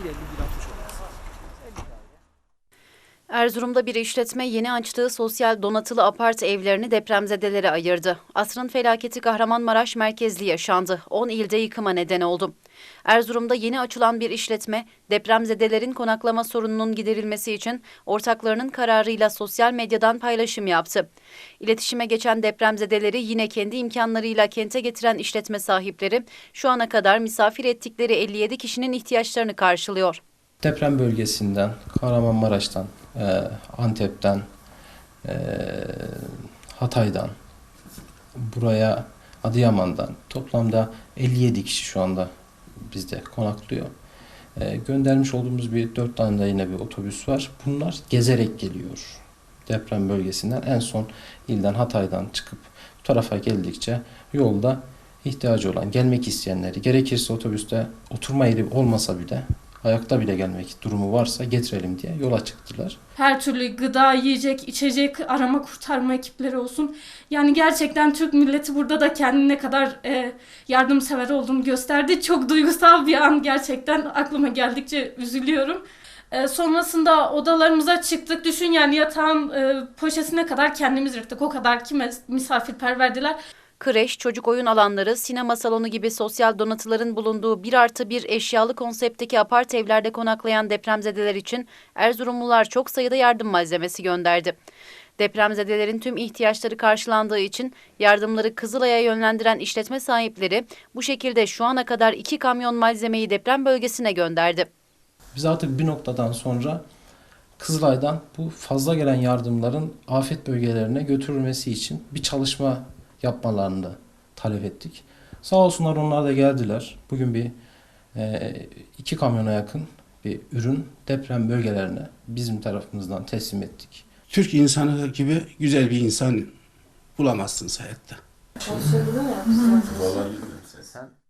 ile ludzi nam przyszło. Erzurum'da bir işletme yeni açtığı sosyal donatılı apart evlerini depremzedelere ayırdı. Asrın felaketi Kahramanmaraş merkezli yaşandı. 10 ilde yıkıma neden oldu. Erzurum'da yeni açılan bir işletme depremzedelerin konaklama sorununun giderilmesi için ortaklarının kararıyla sosyal medyadan paylaşım yaptı. İletişime geçen depremzedeleri yine kendi imkanlarıyla kente getiren işletme sahipleri şu ana kadar misafir ettikleri 57 kişinin ihtiyaçlarını karşılıyor. deprem bölgesinden, Kahramanmaraş'tan, e, Antep'ten, e, Hatay'dan, buraya Adıyaman'dan toplamda 57 kişi şu anda bizde konaklıyor. E, göndermiş olduğumuz bir 4 tane de yine bir otobüs var. Bunlar gezerek geliyor deprem bölgesinden. En son ilden Hatay'dan çıkıp bu tarafa geldikçe yolda ihtiyacı olan, gelmek isteyenleri, gerekirse otobüste oturma yeri olmasa bile ayakta bile gelmek durumu varsa getirelim diye yola çıktılar. her türlü gıda, yiyecek, içecek, arama kurtarma ekipleri olsun. Yani gerçekten Türk milleti burada da kendine ne kadar e, yardımsever olduğunu gösterdi. Çok duygusal bir an gerçekten aklıma geldikçe üzülüyorum. E, sonrasında odalarımıza çıktık. Düşün yani yatağın e, poşetine kadar kendimiz yırttık. O kadar kime misafirperverdiler. Kreş, çocuk oyun alanları, sinema salonu gibi sosyal donatıların bulunduğu bir artı bir eşyalı konseptteki apart evlerde konaklayan depremzedeler için Erzurumlular çok sayıda yardım malzemesi gönderdi. Depremzedelerin tüm ihtiyaçları karşılandığı için yardımları Kızılay'a yönlendiren işletme sahipleri bu şekilde şu ana kadar iki kamyon malzemeyi deprem bölgesine gönderdi. Biz artık bir noktadan sonra Kızılay'dan bu fazla gelen yardımların afet bölgelerine götürülmesi için bir çalışma yapmalarını da talep ettik. Sağ olsunlar onlar da geldiler. Bugün bir e, iki kamyona yakın bir ürün deprem bölgelerine bizim tarafımızdan teslim ettik. Türk insanı gibi güzel bir insan bulamazsınız hayatta. Sen